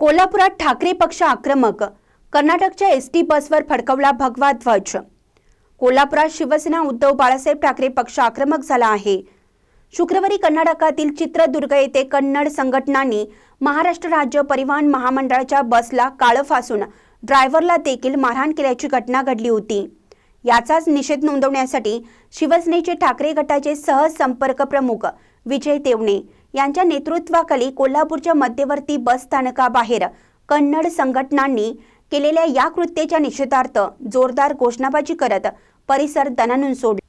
कोल्हापुरात ठाकरे पक्ष आक्रमक. कर्नाटकच्या एस टी बसवर फडकवला भगवा ध्वज. कोल्हापुरात शिवसेना उद्धव बाळासाहेब ठाकरे पक्ष आक्रमक झाला आहे. शुक्रवारी कर्नाटकातील चित्रदुर्ग येथे कन्नड संघटनांनी महाराष्ट्र राज्य परिवहन महामंडळाच्या बसला काळं फासून ड्रायव्हरला देखील मारहाण केल्याची घटना घडली होती. याचाच निषेध नोंदवण्यासाठी शिवसेनेचे ठाकरे गटाचे सहसंपर्क प्रमुख विजय देवणे यांच्या नेतृत्वाखाली कोल्हापूरच्या मध्यवर्ती बस स्थानकाबाहेर कन्नड संघटनांनी केलेल्या या कृत्याच्या निषेधार्थ जोरदार घोषणाबाजी करत परिसर दणानून सोडला.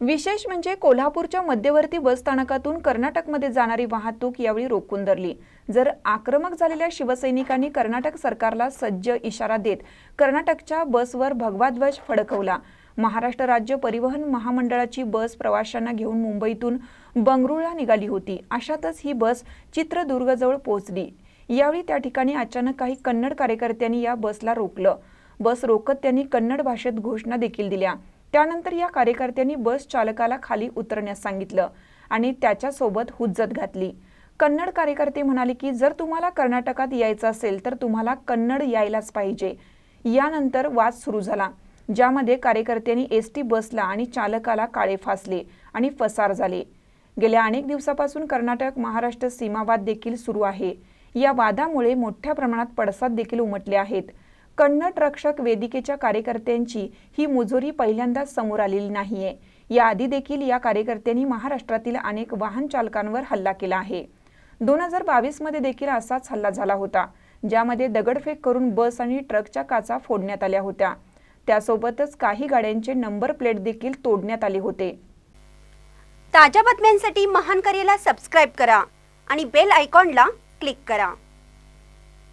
विशेष म्हणजे कोल्हापूरच्या मध्यवर्ती बसस्थानकातून कर्नाटकमध्ये जाणारी वाहतूक यावेळी रोखून धरली. जर आक्रमक झालेल्या शिवसैनिकांनी कर्नाटक सरकारला सज्ज इशारा देत कर्नाटकच्या बसवर भगवा ध्वज फडकवला महाराष्ट्र राज्य परिवहन महामंडळाची बस प्रवाशांना घेऊन मुंबईतून बंगळुरूला निघाली होती. अशातच ही बस चित्रदुर्गजवळ पोहोचली. यावेळी त्या ठिकाणी अचानक काही कन्नड कार्यकर्त्यांनी या बसला रोखलं. बस रोखत त्यांनी कन्नड भाषेत घोषणा देखील दिल्या. त्यानंतर या कार्यकर्त्यांनी बस चालकाला खाली उतरण्यास सांगितलं आणि त्याच्यासोबत हुज्जत घातली. कन्नड कार्यकर्ते म्हणाले की जर तुम्हाला कर्नाटकात यायचं असेल तर तुम्हाला कन्नड यायलाच पाहिजे. यानंतर वाद सुरू झाला. ज्यामध्ये कार्यकर्त्यांनी एस टी बसला आणि चालकाला काळे फासले आणि फसार झाले. गेल्या अनेक दिवसापासून कर्नाटक महाराष्ट्र सीमावाद देखील सुरू आहे. या वादामुळे मोठ्या प्रमाणात पडसाद देखील उमटले आहेत. कन्नड रक्षक वेदिकेच्या कार्यकर्त्यांची ही मुजोरी पहिल्यांदाच समोर आलेली नाहीये. याआधी देखील या कार्यकर्त्यांनी महाराष्ट्रातील अनेक वाहन चालकांवर हल्ला केला आहे. दोन हजार बावीसमध्ये देखील असाच हल्ला झाला होता ज्यामध्ये दगडफेक करून बस आणि ट्रकच्या काचा फोडण्यात आल्या होत्या. त्यासोबतच काही गाड्यांचे नंबर प्लेट देखील तोडण्यात आले होते. ताज्या बातम्यांसाठी महान करेला सबस्क्राईब करा आणि बेल आयकॉनला क्लिक करा.